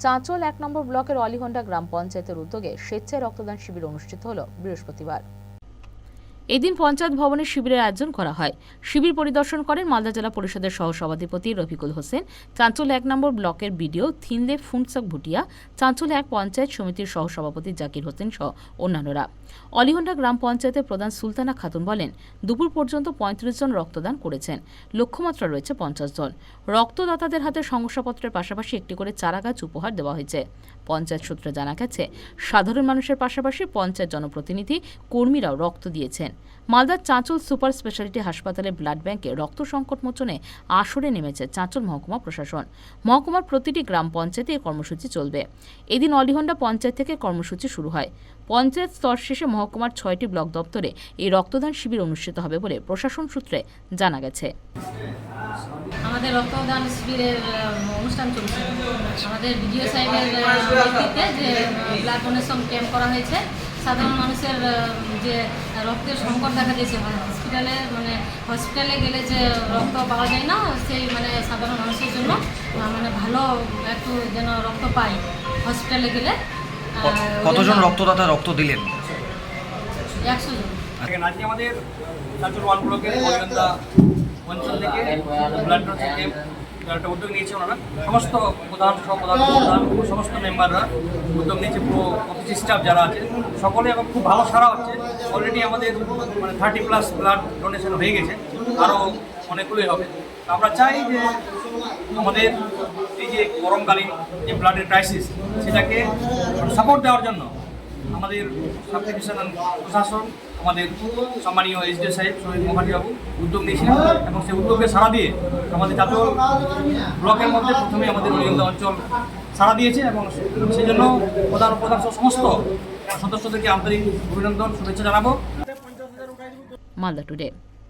চাঁচল এক নম্বর ব্লকের অলিহন্ডা গ্রাম পঞ্চায়েতের উদ্যোগে স্বেচ্ছায় রক্তদান শিবির অনুষ্ঠিত হল বৃহস্পতিবার। এদিন পঞ্চায়েত ভবনে শিবিরের আয়োজন করা হয়। শিবির পরিদর্শন করেন মালদা জেলা পরিষদের সহসভাধিপতি রফিকুল হোসেন। চাঞ্চল এক নম্বর ব্লকের বিডিও থিনলে ফুনসাক ভুটিয়া চাঞ্চল এক পঞ্চায়েত সমিতির সহসভাপতি জাকির হোসেন সহ অন্যান্যরা। অলিহন্ডা গ্রাম পঞ্চায়েতের প্রধান সুলতানা খাতুন বলেন, দুপুর পর্যন্ত পঁয়ত্রিশ জন রক্তদান করেছেন। লক্ষ্যমাত্রা রয়েছে পঞ্চাশ জন। রক্তদাতাদের হাতে শংসাপত্রের পাশাপাশি একটি করে চারাগাছ উপহার দেওয়া হয়েছে। পঞ্চায়েত সূত্রে জানা গেছে, সাধারণ মানুষের পাশাপাশি পঞ্চায়েত জনপ্রতিনিধি কর্মীরাও রক্ত দিয়েছেন। মালদার চাঁচল সুপার স্পেশালিটি হাসপাতালে ব্লাড ব্যাংকে রক্ত সংকট মোচনে আসরে নেমেছে চাঁচল মহকুমা প্রশাসন। মহকুমার প্রতিটি গ্রাম পঞ্চায়েতে এই কর্মসূচি চলবে। এদিন অলিহন্ডা পঞ্চায়েত থেকে কর্মসূচি শুরু হয়। পঞ্চায়েত স্তর শেষে মহকুমার ছয়টি ব্লক দপ্তরে এই রক্তদান শিবির অনুষ্ঠিত হবে বলে প্রশাসন সূত্রে জানা গেছে। আমাদের রক্তদান শিবিরের অনুষ্ঠান চলছে। আমাদের বিডিও সাহেবের নেতৃত্বে যে ব্লাড ডোনেশন ক্যাম্প করা হয়েছে সাধারণ মানুষের যে রক্তের সংকট দেখা দিয়েছে মানে হসপিটালে মানে হসপিটালে গেলে যে রক্ত পাওয়া যায় না সেই মানে সাধারণ মানুষের জন্য মানে ভালো একটু যেন রক্ত পায় হসপিটালে গেলে। কতজন রক্তদাতা রক্ত দিলেন? একশো জন। আজকে আমাদের চাঁচল ওয়ান ব্লকের অঞ্চল থেকে ব্লাড ডোনেশন ক্যাম্প একটা উদ্যোগ নিয়েছে ওনারা। সমস্ত প্রধান সহপ্রধান প্রধান সমস্ত মেম্বাররা উদ্যোগ নিয়েছে, পুরো অফিস স্টাফ যারা আছে, সকলে এবং খুব ভালো সারা হচ্ছে। অলরেডি আমাদের মানে থার্টি প্লাস ব্লাড ডোনেশন হয়ে গেছে আরও অনেকগুলোই হবে। আমরা চাই যে আমাদের এই যে গরমকালীন যে ব্লাডের ক্রাইসিস সেটাকে সাপোর্ট দেওয়ার জন্য আমাদের সাব ডিভিশনাল প্রশাসন, আমাদের সম্মানীয় এসডিও সাহেব, শহীদ মোহানি বাবু উদ্যোগ নিয়েছিলেন এবং সেই উদ্যোগকে সাড়া দিয়ে আমাদের জাতীয় ব্লকের মধ্যে প্রথমে আমাদের অলিগন্ধা অঞ্চল সাড়া দিয়েছে এবং সেই জন্য প্রধান প্রধান সমস্ত সদস্যদেরকে আন্তরিক অভিনন্দন, শুভেচ্ছা জানাব। মালদা টুডে।